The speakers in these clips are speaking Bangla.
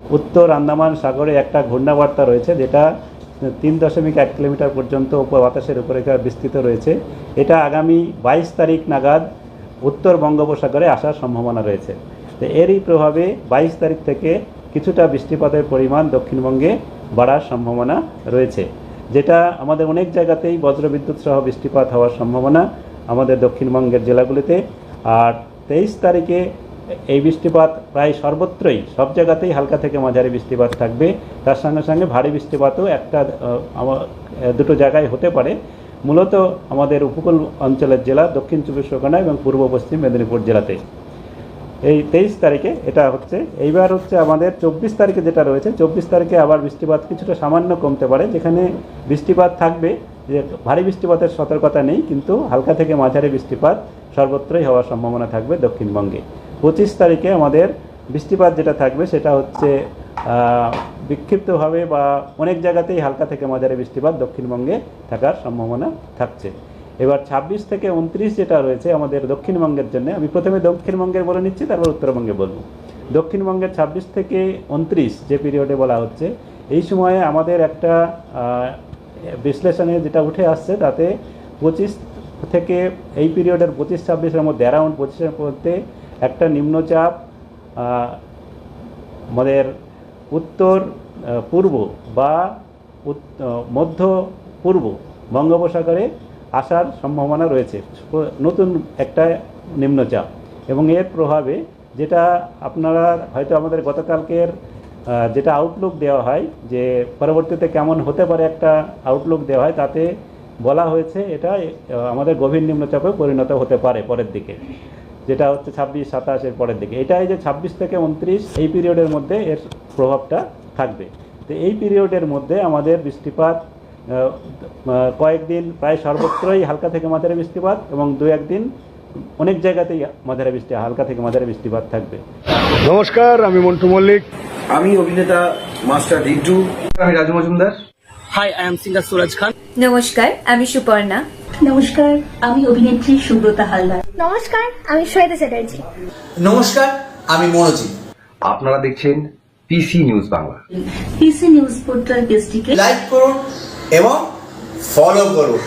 উত্তর আন্দামান সাগরে একটা ঘূর্ণাবর্তা রয়েছে, যেটা তিন দশমিক এক কিলোমিটার পর্যন্ত বাতাসের উপরে বিস্তৃত রয়েছে। এটা আগামী বাইশ তারিখ নাগাদ উত্তর বঙ্গোপসাগরে আসার সম্ভাবনা রয়েছে। তো এরই প্রভাবে বাইশ তারিখ থেকে কিছুটা বৃষ্টিপাতের পরিমাণ দক্ষিণবঙ্গে বাড়ার সম্ভাবনা রয়েছে, যেটা আমাদের অনেক জায়গাতেই বজ্রবিদ্যুৎ সহ বৃষ্টিপাত হওয়ার সম্ভাবনা আমাদের দক্ষিণবঙ্গের জেলাগুলিতে। আর তেইশ তারিখে এই বৃষ্টিপাত প্রায় সর্বত্রই, সব জায়গাতেই হালকা থেকে মাঝারি বৃষ্টিপাত থাকবে। তার সঙ্গে সঙ্গে ভারী বৃষ্টিপাতও একটা দুটো জায়গায় হতে পারে। মূলত আমাদের উপকূল অঞ্চলের জেলা দক্ষিণ চব্বিশ পরগনা এবং পূর্ব পশ্চিম মেদিনীপুর জেলাতে। এই তেইশ তারিখে এটা হচ্ছে, এইবার হচ্ছে আমাদের চব্বিশ তারিখে যেটা রয়েছে, চব্বিশ তারিখে আবার বৃষ্টিপাত কিছুটা সামান্য কমতে পারে, যেখানে বৃষ্টিপাত থাকবে, যে ভারী বৃষ্টিপাতের সতর্কতা নেই, কিন্তু হালকা থেকে মাঝারি বৃষ্টিপাত সর্বত্রই হওয়ার সম্ভাবনা থাকবে দক্ষিণবঙ্গে। পঁচিশ তারিখে আমাদের বৃষ্টিপাত যেটা থাকবে সেটা হচ্ছে বিক্ষিপ্তভাবে বা অনেক জায়গাতেই হালকা থেকে মাঝারি বৃষ্টিপাত দক্ষিণবঙ্গে থাকার সম্ভাবনা থাকছে। এবার ছাব্বিশ থেকে উনত্রিশ যেটা রয়েছে আমাদের দক্ষিণবঙ্গের জন্য, আমি প্রথমে দক্ষিণবঙ্গের বলে নিচ্ছি, তারপর উত্তরবঙ্গে বলব। দক্ষিণবঙ্গের ছাব্বিশ থেকে উনত্রিশ যে পিরিয়ডে বলা হচ্ছে, এই সময়ে আমাদের একটা বিশ্লেষণে যেটা উঠে আসছে তাতে পঁচিশ থেকে এই পিরিয়ডের পঁচিশ, ছাব্বিশের মধ্যে অ্যারাউন্ড পঁচিশের মধ্যে একটা নিম্নচাপ আমাদের উত্তর পূর্ব বা মধ্য পূর্ব বঙ্গোপসাগরে আসার সম্ভাবনা রয়েছে। নতুন একটা নিম্নচাপ এবং এর প্রভাবে যেটা আপনারা হয়তো আমাদের গতকালকের যেটা আউটলুক দেওয়া হয় যে পরবর্তীতে কেমন হতে পারে একটা আউটলুক দেওয়া হয়, তাতে বলা হয়েছে এটা আমাদের গভীর নিম্নচাপে পরিণত হতে পারে পরের দিকে। যেটা হচ্ছে ছাব্বিশ সাতাশের পরের দিকে। এটাই যে ছাব্বিশ থেকে উনত্রিশ এই পিরিয়ডের মধ্যে এর প্রভাবটা থাকবে। তো এই পিরিয়ডের মধ্যে আমাদের বৃষ্টিপাত কয়েকদিন প্রায় সর্বত্রই হালকা থেকে মাঝারি বৃষ্টিপাত এবং দু একদিন অনেক জায়গাতেই মাঝারি বৃষ্টি হালকা থেকে মাঝারি বৃষ্টিপাত থাকবে। নমস্কার আমি মন্টু মল্লিক। আমি অভিনেতা মাস্টার রিন্টু আমি Raju Majumdar. Hi, I am singer Suraj Khan. নমস্কার আমি সুপর্ণা। নমস্কার আমি অভিনেত্রী সুব্রতা হালদার। নমস্কার আমি শ্বেতা চ্যাটার্জি। নমস্কার আমি মনোজিৎ। আপনারা দেখছেন PC news Bangla PC news portal পেজটিকে লাইক করুন এবং ফলো করুন।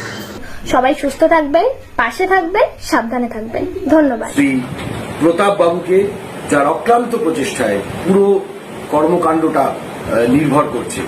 সবাই সুস্থ থাকবেন পাশে থাকবেন সাবধানে থাকবেন। ধন্যবাদ। শ্রী প্রতাপ বাবুকে যার অক্লান্ত প্রচেষ্টায় পুরো কর্মকাণ্ডটা আহ, নির্ভর করছে।